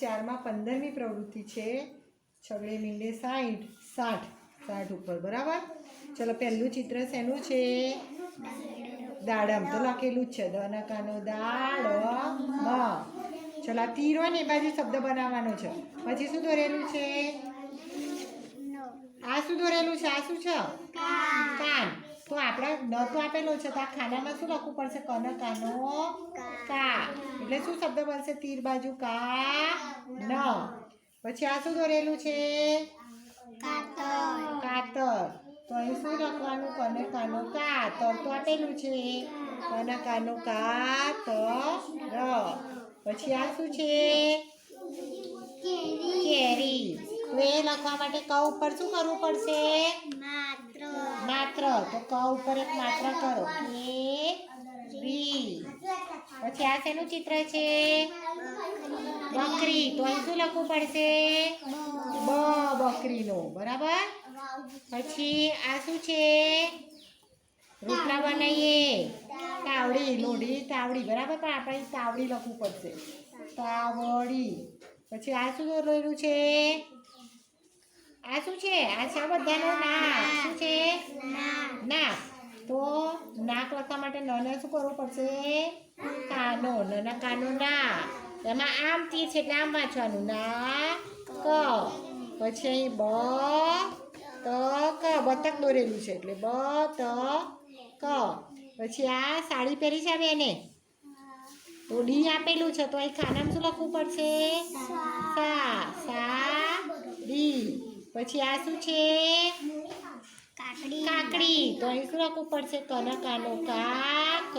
ચારમાં પંદરમી પ્રવૃત્તિ છે. છગડે મીંડે સાઠ સાઠ સાઠ ઉપર, બરાબર? ચલો, પહેલું ચિત્ર શેનું છે? દાડમ. તો લખેલું જ છે દનકાનો દાડમ. ચલો, આ તીરો ને, એ બાજુ શબ્દ બનાવવાનો છે. પછી શું દોરેલું છે? આ શું દોરેલું છે? આ શું છે? કાન. તો આપણે ન તો આપેલો છે તો આ ખાનામાં શું લખવું પડશે? કન કાનો. કા. એટલે શું શબ્દ બનશે? તીર બાજુ કા ન. પછી આ શું દોરેલું છે? કાતર. તો અહીં શું લખવાનું? કને કાનો કાતર તો આપેલું છે. કનકાનો કાનો ર પછી આ શું છે? કેરી. તો એ લખવા માટે ક ઉપર શું કરવું પડશે? માત્ર તો ક ઉપર એક માત્ર કરો. કે બી. પછી આ શેનું ચિત્ર છે? બકરી. તો અહીં શું લખવું પડશે? બ બકરીનો. બરાબર? પછી આ શું છે? રોટલા બનાવીએ તાવડી, લોઢી, તાવડી. બરાબર? પણ આપણે તાવડી લખવું પડશે. તાવડી. પછી આ શું દોરેલું છે? આ શું છે? આ શા બધાનું છે નાક તો નાક લખવા માટે નને શું કરવું પડશે? કાનો, નના કાનો ના. એમાં આમ તી છે એટલે આમ વાંચવાનું. ના, ક. પછી બ, ત, ક. બતક દોરેલું છે એટલે બ, ત, ક. પછી આ સાડી પહેરી છે બેને? તો ડી આપેલું છે, તો અહીં ખાનામાં શું લખવું પડશે? સા. સા, ડી. પછી આ શું છે? કાકડી. તો અહીં શું લખવું પડશે? કન કાનો કા ક